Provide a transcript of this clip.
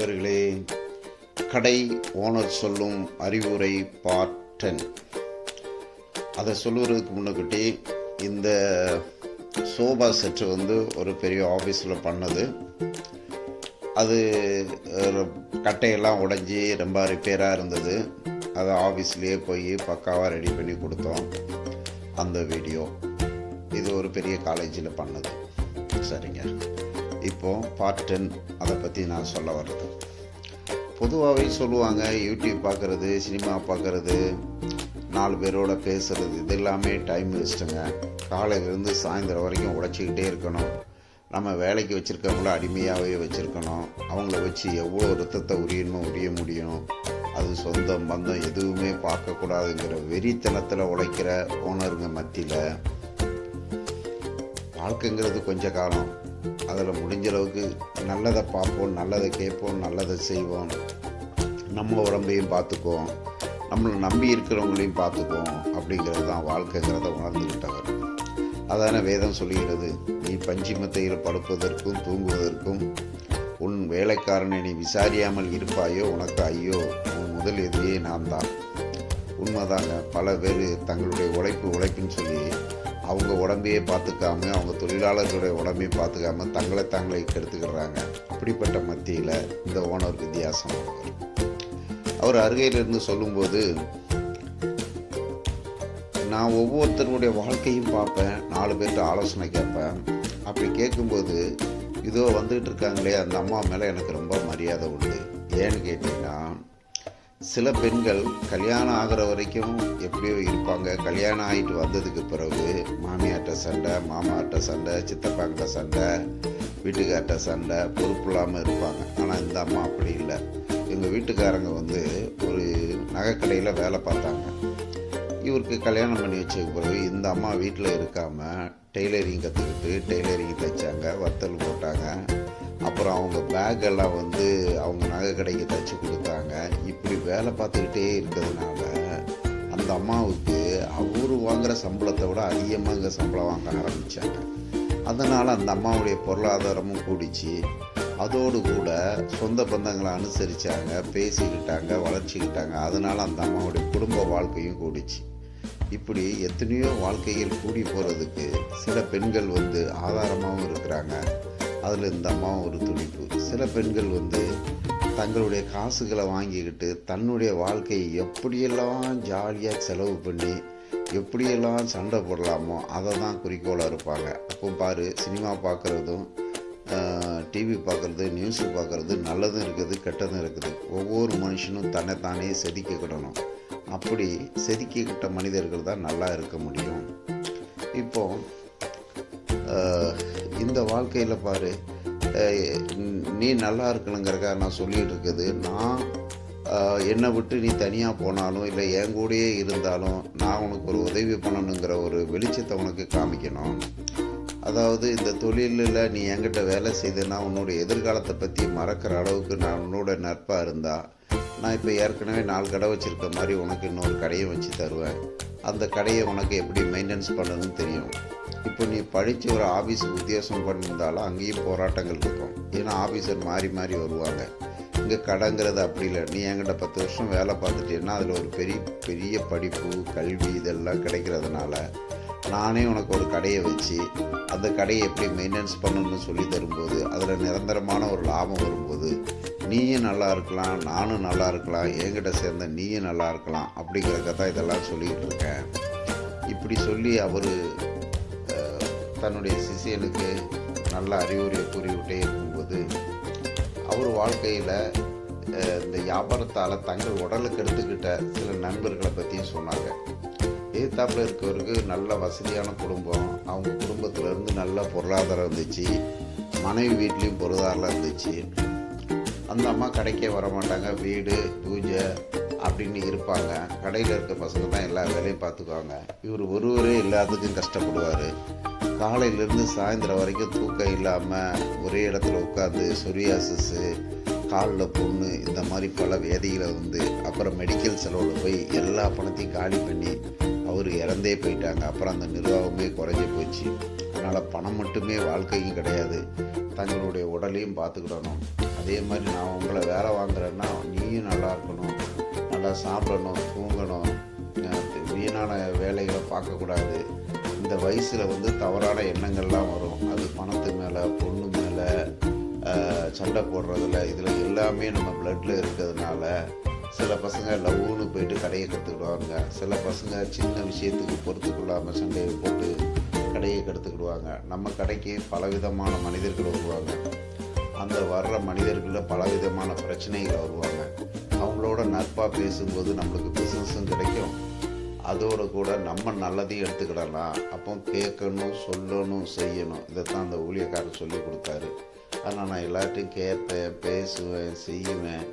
நண்பர்களே கடை ஓனர் சொல்லும் அறிவுரை பார்ட்டன் அதை சொல்லுவதற்கு முன்னக்கிட்டே இந்த சோபா செட்டு வந்து ஒரு பெரிய ஆஃபீஸில் பண்ணது. அது கட்டையெல்லாம் உடஞ்சி ரொம்ப ரிப்பேராக இருந்தது. அதை ஆஃபீஸ்லேயே போய் பக்காவாக ரெடி பண்ணி கொடுத்தோம் அந்த வீடியோ. இது ஒரு பெரிய காலேஜில் பண்ணது. சரிங்க. இப்போது பார்ட் டென் அதை பற்றி நான் சொல்ல வர்றது பொதுவாகவே சொல்லுவாங்க யூடியூப் பார்க்குறது சினிமா பார்க்குறது நாலு பேரோட பேசுகிறது இது எல்லாமே டைம் வேஸ்ட்டுங்க காலையிலேருந்து சாயந்தரம் வரைக்கும் உழைச்சிக்கிட்டே இருக்கணும். நம்ம வேலைக்கு வச்சுருக்கவங்கள அடிமையாகவே வச்சுருக்கணும். அவங்கள வச்சு எவ்வளோ ரத்தத்தை உரியணுமோ உரிய முடியும் அது சொந்தம் பந்தம் எதுவுமே பார்க்கக்கூடாதுங்கிற வெறித்தனத்தில் உழைக்கிற ஓனருங்க மத்தியில் வாழ்க்கைங்கிறது கொஞ்ச காலம். அதில் முடிஞ்ச அளவுக்கு நல்லதை பார்ப்போம் நல்லதை கேட்போம் நல்லதை செய்வோம். நம்ம உடம்பையும் பார்த்துக்குவோம். நம்மளை நம்பி இருக்கிறவங்களையும் பார்த்துக்குவோம் அப்படிங்கிறது தான் வாழ்க்கைங்கிறத உணர்ந்துக்கிட்டவர் அதான வேதம் சொல்லுகிறது நீ பஞ்சிமத்தையில் படுப்பதற்கும் தூங்குவதற்கும் உன் வேலைக்காரனை நீ விசாரியாமல் இருப்பாயோ உனக்கு ஐயோ உன் முதல் எதிரியே நான் தான். உண்மைதாங்க பல பேர் தங்களுடைய உழைப்பு உழைப்புன்னு சொல்லி அவங்க உடம்பையே பார்த்துக்காம அவங்க தொழிலாளர்களுடைய உடம்பையும் பார்த்துக்காம தங்களை தாங்களே கெடுத்துக்கிறாங்க அப்படிப்பட்ட மத்தியில் இந்த ஓனர் வித்தியாசம். அவர் அருகையிலிருந்து சொல்லும்போது நான் ஒவ்வொருத்தருடைய வாழ்க்கையும் பார்ப்பேன் நாலு பேர்கிட்ட ஆலோசனை கேட்பேன். அப்படி கேட்கும்போது இதோ வந்துகிட்டு இருக்காங்களே அந்த அம்மா மேலே எனக்கு ரொம்ப மரியாதை உண்டு. ஏன்னு கேட்டிங்கன்னா சில பெண்கள் கல்யாணம் ஆகிற வரைக்கும் எப்படியோ இருப்பாங்க. கல்யாணம் ஆகிட்டு வந்ததுக்கு பிறகு மாமியார்ட்ட சண்டை மாமாட்ட சண்டை சித்தப்பாங்கிட்ட சண்டை வீட்டுக்கார்ட்ட சண்டை பொறுப்பு இல்லாமல் இருப்பாங்க. ஆனால் இந்த அம்மா அப்படி இல்லை. எங்கள் வீட்டுக்காரங்க வந்து ஒரு நகைக்கடையில் வேலை பார்த்தாங்க. இவருக்கு கல்யாணம் பண்ணி வச்சதுக்கு பிறகு இந்த அம்மா வீட்டில் இருக்காமல் டெய்லரிங் கற்றுக்கிட்டு டெய்லரிங் தைச்சாங்க வத்தல் போட்டாங்க. அப்புறம் அவங்க பேக்கெல்லாம் வந்து அவங்க நகை கடைக்கு தைச்சி கொடுத்தாங்க இப்படி வேலை பார்த்துக்கிட்டே இருக்கிறதுனால அந்த அம்மாவுக்கு அவர் வாங்குகிற சம்பளத்தை விட அதிகமாக இங்கே சம்பளம் வாங்க ஆரம்பித்தாங்க அதனால் அந்த அம்மாவுடைய பொருளாதாரமும் கூடிச்சு. அதோடு கூட சொந்த பந்தங்களை அனுசரித்தாங்க பேசிக்கிட்டாங்க வளர்ச்சிக்கிட்டாங்க. அதனால் அந்த அம்மாவுடைய குடும்ப வாழ்க்கையும் கூடிச்சு. இப்படி எத்தனையோ வாழ்க்கைகள் கூடி போகிறதுக்கு சில பெண்கள் வந்து ஆதாரமாகவும் இருக்கிறாங்க. அதில் இந்த அம்மாவும் ஒரு துடிப்பு. சில பெண்கள் வந்து தங்களுடைய காசுகளை வாங்கிக்கிட்டு தன்னுடைய வாழ்க்கையை எப்படியெல்லாம் ஜாலியாக செலவு பண்ணி எப்படியெல்லாம் சண்டை போடலாமோ அதை தான் குறிக்கோளாக இருப்பாங்க. அப்போ பாரு சினிமா பார்க்குறதும் டிவி பார்க்குறது நியூஸு பார்க்குறது நல்லதும் இருக்குது கெட்டதும் இருக்குது. ஒவ்வொரு மனுஷனும் தன்னைத்தானே செதுக்கிக்கிடணும். அப்படி செதுக்கிக்கிட்ட மனிதர்கள் தான் நல்லா இருக்க முடியும். இப்போ இந்த வாழ்க்கையில் பாரு நீ நல்லா இருக்கணுங்கிறக்காக நான் சொல்லிகிட்டு இருக்குது. நான் என்னை விட்டு நீ தனியாக போனாலும் இல்லை என் கூடயே இருந்தாலும் நான் உனக்கு ஒரு உதவி பண்ணணுங்கிற ஒரு வெளிச்சத்தை உனக்கு காமிக்கணும். அதாவது இந்த தொழிலில் நீ என்கிட்ட வேலை செய்தேன்னா உன்னோட எதிர்காலத்தை பற்றி மறக்கிற அளவுக்கு நான் உன்னோட நட்பாக இருந்தால் நான் இப்போ ஏற்கனவே நாலு கடை வச்சுருக்க மாதிரி உனக்கு இன்னொரு கடையை வச்சு தருவேன். அந்த கடையை உனக்கு எப்படி மெயின்டெனன்ஸ் பண்ணணும்னு தெரியும். இப்போ நீ படித்து ஒரு ஆஃபீஸ் உத்தியோகம் பண்ணியிருந்தாலும் அங்கேயும் போராட்டங்கள் இருக்கும். ஏன்னா ஆஃபீஸர் மாறி மாறி வருவாங்க. இங்கே கடைங்கிறது அப்படி இல்லை. நீ என்கிட்ட பத்து வருஷம் வேலை பார்த்துட்டேன்னா அதில் ஒரு பெரிய பெரிய படிப்பு கல்வி இதெல்லாம் கிடைக்கிறதுனால நானே உனக்கு ஒரு கடையை வச்சு அந்த கடையை எப்படி மெயின்டெனன்ஸ் பண்ணணும்னு சொல்லி தரும்போது அதில் நிரந்தரமான ஒரு லாபம் வரும்போது நீயும் நல்லா இருக்கலாம் நானும் நல்லா இருக்கலாம் என்கிட்ட சேர்ந்த நீயும் நல்லா இருக்கலாம் அப்படிங்கிறத தான் இதெல்லாம் சொல்லிகிட்டு இருக்கேன். இப்படி சொல்லி அவர் தன்னுடைய சிஷியனுக்கு நல்ல அறிவுரை கூறிவிட்டே இருக்கும்போது அவர் வாழ்க்கையில் இந்த வியாபாரத்தால் தங்கள் உடலுக்கு எடுத்துக்கிட்ட சில நண்பர்களை பற்றியும் சொன்னாங்க. எதிர்த்தாப்பில் இருக்கவருக்கு நல்ல வசதியான குடும்பம். அவங்க குடும்பத்திலேருந்து நல்ல பொருளாதாரம் இருந்துச்சு. மனைவி வீட்லேயும் பொருளாதாரம் இருந்துச்சு. அந்த அம்மா கடைக்கே வர மாட்டாங்க. வீடு பூஜை அப்படின்னு இருப்பாங்க. கடையில் இருக்க பசங்க தான் எல்லா வேலையும் பார்த்துக்குவாங்க. இவர் ஒருவரே எல்லாத்துக்கும் கஷ்டப்படுவார். காலையிலேருந்து சாயந்தரம் வரைக்கும் தூக்கம் இல்லாமல் ஒரே இடத்துல உட்காந்து சொரியாசிஸு காலில் புண்ணு இந்த மாதிரி பல வேதிகளை வந்து அப்புறம் மெடிக்கல் செலவில் போய் எல்லா பணத்தையும் காலி பண்ணி அவர் இறந்தே போயிட்டாங்க. அப்புறம் அந்த நிர்வாகமே குறைஞ்சி போச்சு. அதனால் பணம் மட்டுமே வாழ்க்கையும் கிடையாது. தங்களுடைய உடலையும் பார்த்துக்கிடணும். அதே மாதிரி நான் உங்களை வேலை வாங்குறேன்னா நீயும் நல்லா இருக்கணும். நல்லா சாப்பிடணும் தூங்கணும். வீணான வேலைகளை பார்க்கக்கூடாது. இந்த வயசில் வந்து தவறான எண்ணங்கள்லாம் வரும். அது பணத்து மேலே பொண்ணு மேலே சண்டை போடுறதுல இதில் எல்லாமே நம்ம பிளட்டில் இருக்கிறதுனால சில பசங்க லவ்னு போயிட்டு கடையை கற்றுக்கிடுவாங்க சில பசங்க சின்ன விஷயத்துக்கு பொறுத்துக்கொள்ளாமல் சண்டையை போட்டு கடையை கற்றுக்கிடுவாங்க நம்ம கடைக்கு பலவிதமான மனிதர்கள் வருவாங்க. அந்த வர்ற மனிதர்களில் பலவிதமான பிரச்சனைகள் வருவாங்க. அவங்களோட நட்பாக பேசும்போது நம்மளுக்கு பிஸ்னஸும் கிடைக்கும். அதோடு கூட நம்ம நல்லதையும் எடுத்துக்கிடலாம். அப்போ கேட்கணும் சொல்லணும் செய்யணும். இதைத்தான் அந்த ஊழியக்காரர் சொல்லி கொடுத்தாரு. ஆனால் நான் எல்லார்ட்டையும் கேட்பேன் பேசுவேன் செய்வேன்.